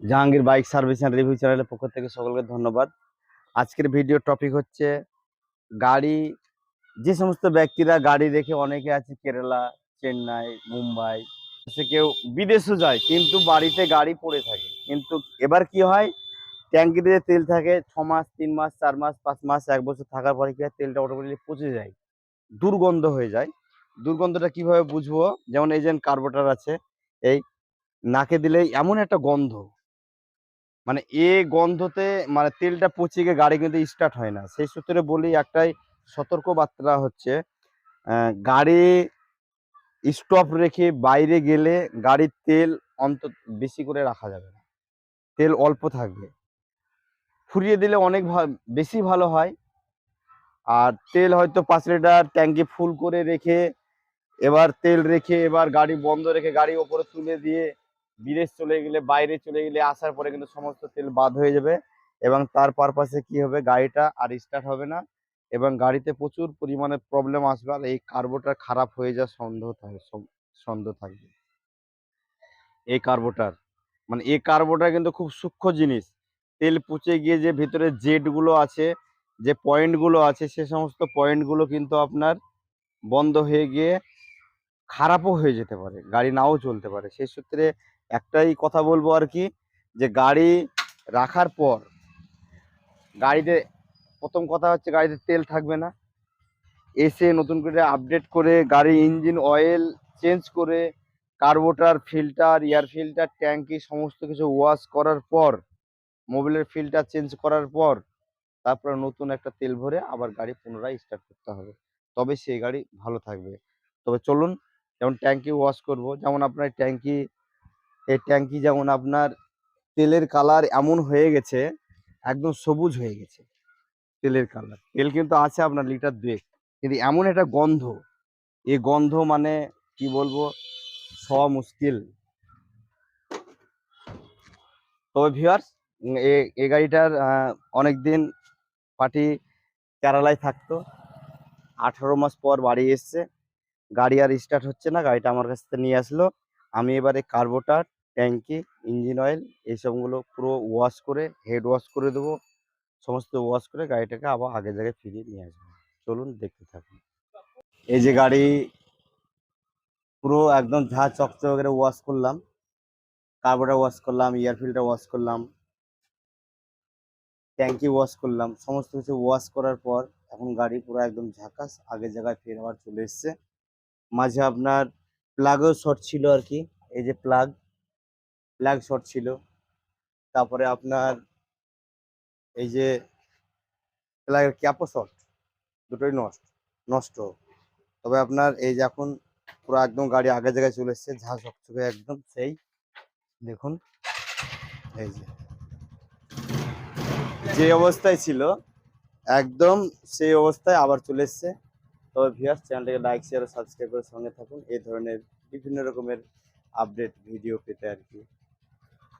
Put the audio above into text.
Jahangir bike service and review চ্যানেলের পক্ষ থেকে সকলকে ধন্যবাদ। আজকের ভিডিও টপিক হচ্ছে গাড়ি, যে সমস্ত ব্যক্তিরা গাড়ি দেখে অনেকে আছে কেরালা, চেন্নাই, মুম্বাই, সে কেউ বিদেশও যায় কিন্তু বাড়িতে গাড়ি পড়ে থাকে। কিন্তু এবার কি হয়? ট্যাঙ্কিতে যে তেল থাকে, ছ মাস, তিন মাস, চার মাস, পাঁচ মাস, এক বছর থাকার পরে কি হয়? তেলটা অটোমেটিক পচে যায়, দুর্গন্ধ হয়ে যায়। দুর্গন্ধটা কীভাবে বুঝব? যেমন এই যে কার্বোটার আছে, এই নাকে দিলেই এমন একটা গন্ধ মানে এ গন্ধতে মানে তেলটা পচে গিয়ে গাড়ি কিন্তু স্টার্ট হয় না। সেই সূত্রে বলি একটাই সতর্ক বার্তা হচ্ছে গাড়ি স্টপ রেখে বাইরে গেলে গাড়ির তেল অন্তত বেশি করে রাখা যাবে না। তেল অল্প থাকবে। ফুরিয়ে দিলে অনেক বেশি ভালো হয়। আর তেল হয়তো পাঁচ লিটার ট্যাঙ্কি ফুল করে রেখে, এবার তেল রেখে, এবার গাড়ি বন্ধ রেখে গাড়ি ওপরে তুলে দিয়ে বিদেশ চলে গেলে, বাইরে চলে গেলে আসার পরে কিন্তু সমস্ত তেল বাদ হয়ে যাবে এবং তার পারপাসে কি হবে? গাড়িটা আর স্টার্ট হবে না এবং গাড়িতে প্রচুর পরিমাণে প্রবলেম আসবে আর এই কার্বোটার খারাপ হয়ে যাওয়ার সন্দেহ থাকে সন্দেহ থাকবে। এই কার্বোটার মানে এই কার্বোটার কিন্তু খুব সূক্ষ্ম জিনিস। তেল পচে গিয়ে যে ভিতরে জেডগুলো আছে, যে পয়েন্টগুলো আছে, সে সমস্ত পয়েন্টগুলো কিন্তু আপনার বন্ধ হয়ে গিয়ে খারাপও হয়ে যেতে পারে, গাড়ি নাও চলতে পারে। সেই সূত্রে একটাই কথা বলব আর কি, যে গাড়ি রাখার পর গাড়িতে, প্রথম কথা হচ্ছে গাড়িতে তেল থাকবে না। এসে নতুন করে আপডেট করে গাড়ি ইঞ্জিন অয়েল চেঞ্জ করে কার্বোটার ফিল্টার এয়ার ফিল্টার ট্যাঙ্কি সমস্ত কিছু ওয়াশ করার পর মোবিলের ফিল্টার চেঞ্জ করার পর, তারপরে নতুন একটা তেল ভরে আবার গাড়ি পুনরায় স্টার্ট করতে হবে। তবে সেই গাড়ি ভালো থাকবে। তবে চলুন, যেমন ট্যাঙ্কি ওয়াশ করব, যেমন আপনার ট্যাঙ্কি এই ট্যাঙ্কি যেমন আপনার তেলের কালার এমন হয়ে গেছে, একদম সবুজ হয়ে গেছে তেলের কালার তেল কিন্তু আছে আপনার লিটার দুয়েক। কিন্তু এমন একটা গন্ধ এই গন্ধ মানে কি বলব? সওয়া মুশকিল। তবে ভিউয়ার্স এ গাড়িটার অনেক দিন পার্টি কেরালায় থাকতো। আঠারো মাস পর বাড়ি এসছে। গাড়ি আর স্টার্ট হচ্ছে না, গাড়িটা আমার কাছ থেকে নিয়ে আসলো। আমি এবারে কার্বোটার ট্যাঙ্কি ইঞ্জিন অয়েল এইসবগুলো পুরো ওয়াশ করে, হেড ওয়াশ করে দেবো। সমস্ত ওয়াশ করে গাড়িটাকে আবার আগের জায়গায় ফিরিয়ে নিয়ে আসব। চলুন দেখতে থাকুন। এই যে গাড়ি, পুরো একদম ঝা চকচক ওয়াশ করলাম। কার্বোটার ওয়াশ করলাম, এয়ার ওয়াশ করলাম ট্যাঙ্কি ওয়াশ করলাম, সমস্ত কিছু ওয়াশ করার পর এখন গাড়ি পুরো একদম ঝাকাস আগের জায়গায় ফের আবার চলে এসছে। মাঝে আপনার প্লাগও শর্ট ছিল আর কি, এই যে প্লাগ প্লাগ শট ছিল। তারপরে আপনার এই যে প্লাগের ক্যাপও শর্ট দুটোই নষ্ট নষ্ট। তবে আপনার এই যে এখন পুরো একদম গাড়ি আগে জায়গায় চলে এসছে ঝা চকচকে একদম সেই। দেখুন, এই যে। যে অবস্থায় ছিল, একদম সেই অবস্থায় আবার চলে এসছে। তবে ভিউয়ার্স চ্যানেলটাকে লাইক শেয়ার ও সাবস্ক্রাইব করে সঙ্গে থাকুন। এই ধরনের বিভিন্ন রকমের আপডেট ভিডিও পেতে আর কি।